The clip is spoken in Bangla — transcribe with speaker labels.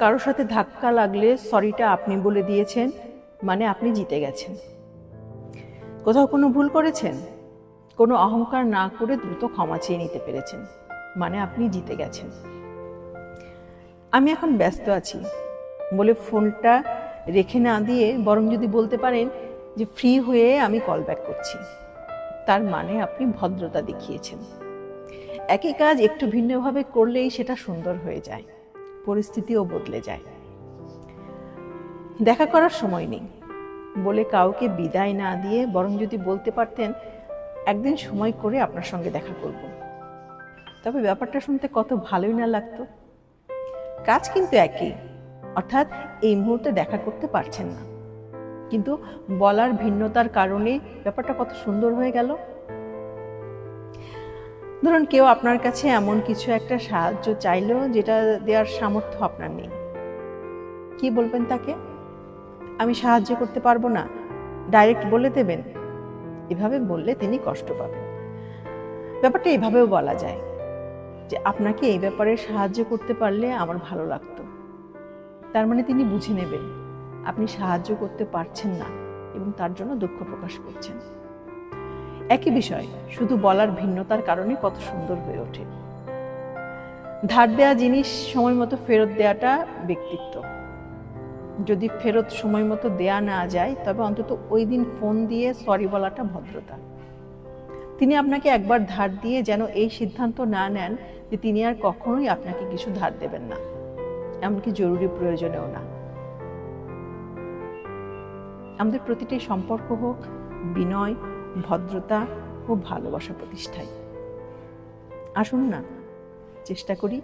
Speaker 1: কারোর সাথে ধাক্কা লাগলে সরিটা আপনি বলে দিয়েছেন মানে আপনি জিতে গেছেন। কোথাও কোনো ভুল করেছেন? কোনো অহংকার না করে দ্রুত ক্ষমা চেয়ে নিতে পেরেছেন মানে আপনি জিতে গেছেন। আমি এখন ব্যস্ত আছি। বলে ফোনটা রেখে না দিয়ে বরং যদি বলতে পারেন যে ফ্রি হয়ে আমি কল ব্যাক করছি, তার মানে আপনি ভদ্রতা দেখিয়েছেন। একই কাজ একটু ভিন্নভাবে করলেই সেটা সুন্দর হয়ে যায়। পরিস্থিতিও বদলে যায়। দেখা করার সময় নেই। বলে কাউকে বিদায় না দিয়ে বরং যদি বলতে পারতেন, একদিন সময় করে আপনার সঙ্গে দেখা করব। তবে ব্যাপারটা শুনতে কত ভালোই না লাগতো। কাজ কিন্তু একই, অর্থাৎ এই মুহূর্তে দেখা করতে পারছেন না। কিন্তু বলার ভিন্নতার কারণে ব্যাপারটা কত সুন্দর হয়ে গেল। ধরুন কেউ আপনার কাছে এমন কিছু একটা সাহায্য চাইলো যেটা দেওয়ার সামর্থ্য আপনার নেই। কি বলবেন তাকে? আমি সাহায্য করতে পারব না। ডাইরেক্ট বলে দেবেন। এভাবে বললে তিনি কষ্ট পাবেন। ব্যাপারটা এভাবেও বলা যায় যে আপনাকে এই ব্যাপারে সাহায্য করতে পারলে আমার ভালো লাগতো। তার মানে তিনি বুঝে নেবেন, আপনি সাহায্য করতে পারছেন না এবং তার জন্য দুঃখ প্রকাশ করছেন। একই বিষয়, শুধু বলার ভিন্নতার কারণে কত সুন্দর হয়ে ওঠে। ধার দেওয়া জিনিস সময় মতো ফেরত দেওয়াটা ব্যক্তিত্ব। যদি ফেরত সময় মতো দেয়া না যায়, তবে অন্তত ওই দিন ফোন দিয়ে সরি বলাটা ভদ্রতা। তিনি আপনাকে একবার ধার দিয়ে যেন এই সিদ্ধান্ত না নেন যে তিনি আর কখনোই আপনাকে কিছু ধার দেবেন না। এমনকি জরুরি প্রয়োজনেও না। আমাদের প্রতিটি সম্পর্ক হোক, বিনয় ভদ্রতা ও ভালোবাসা প্রতিষ্ঠায়। আসুন না চেষ্টা করি